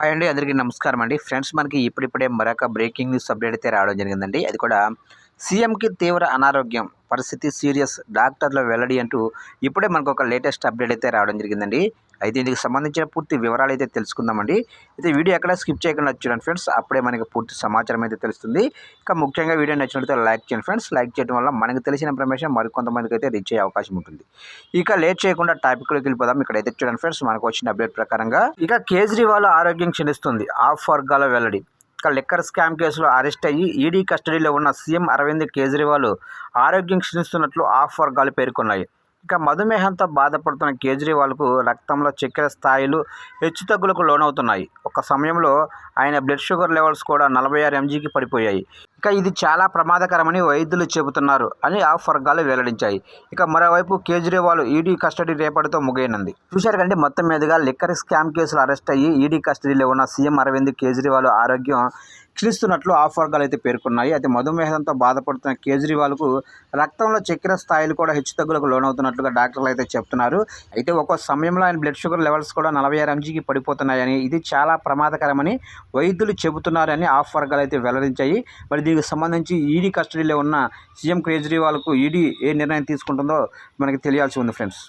Hi అండి అందరికీ నమస్కారం అండి. ఫ్రెండ్స్ మనకి ఇప్పుడిప్పుడే మరొక బ్రేకింగ్ న్యూస్ అప్డేట్ అయితే రావడం జరిగిందండి. అది కూడా సీఎంకి తీవ్ర అనారోగ్యం పరిస్థితి సీరియస్ డాక్టర్ల వెల్లడి అంటూ ఇప్పుడే మనకు ఒక లేటెస్ట్ అప్డేట్ అయితే రావడం జరిగిందండి. అయితే ఇందుకు సంబంధించిన పూర్తి వివరాలు అయితే తెలుసుకుందామండి. అయితే వీడియో ఎక్కడ స్కిప్ చేయకుండా చూడండి ఫ్రెండ్స్. అప్పుడే మనకి పూర్తి సమాచారం అయితే తెలుస్తుంది. ఇంకా ముఖ్యంగా వీడియో నచ్చినట్లయితే లైక్ చేయండి ఫ్రెండ్స్. లైక్ చేయడం వల్ల మనకు తెలిసిన ఇన్ఫర్మేషన్ మరికొంతమందికి అయితే రీచ్ అయ్యే అవకాశం ఉంటుంది. ఇక లేట్ చేయకుండా టాపిక్లోకి వెళ్ళిపోదాం. ఇక్కడ అయితే చూడండి ఫ్రెండ్స్ మనకు వచ్చిన అప్డేట్ ప్రకారంగా. ఇక కేజ్రీవాల్ ఆరోగ్యం క్షీణిస్తుంది. ఆఫ్ వర్గాల వెల్లడి. ఇక లిక్కర్ స్కామ్ కేసులో అరెస్ట్ అయ్యి ఈడీ కస్టడీలో ఉన్న సీఎం అరవింద్ కేజ్రీవాల్ ఆరోగ్యం క్షీణిస్తున్నట్లు ఆఫ్ వర్గాలు పేర్కొన్నాయి. ఇక మధుమేహంతో బాధపడుతున్న కేజ్రీవాల్కు రక్తంలో చక్కెర స్థాయిలు హెచ్చుతగ్గులకు లోనవుతున్నాయి. ఒక సమయంలో ఆయన బ్లడ్ షుగర్ లెవెల్స్ కూడా నలభై ఆరు ఎంజీకి పడిపోయాయి. ఇక ఇది చాలా ప్రమాదకరమని వైద్యులు చెబుతున్నారు అని ఆఫ్ వర్గాలు వెల్లడించాయి. ఇక మరోవైపు కేజ్రీవాల్ ఈడీ కస్టడీ రేపటితో ముగియనుంది. చూశారు కంటే మొత్తం మీదుగా లిక్కర్ స్కామ్ కేసులు అరెస్ట్ అయ్యి ఈడీ కస్టడీలో ఉన్న సీఎం అరవింద్ కేజ్రీవాల్ ఆరోగ్యం క్షీణిస్తున్నట్లు ఆఫ్ వర్గాలు అయితే పేర్కొన్నాయి. అయితే మధుమేహంతో బాధపడుతున్న కేజ్రీవాల్కు రక్తంలో చక్కెర స్థాయిలు కూడా హెచ్చుతగ్గులకు లోనవుతున్నట్లుగా డాక్టర్లు అయితే చెప్తున్నారు. అయితే ఒక్కో సమయంలో ఆయన బ్లడ్ షుగర్ లెవెల్స్ కూడా నలభై ఆరు ఎంజీకి పడిపోతున్నాయని ఇది చాలా ప్రమాదకరమని వైద్యులు చెబుతున్నారని ఆఫ్ వర్గాలు అయితే వెల్లడించాయి. మరి దీనికి సంబంధించి ఈడీ కస్టడీలో ఉన్న సీఎం కేజ్రీవాల్కు ఈడీ ఏ నిర్ణయం తీసుకుంటుందో మనకి తెలియాల్సి ఉంది ఫ్రెండ్స్.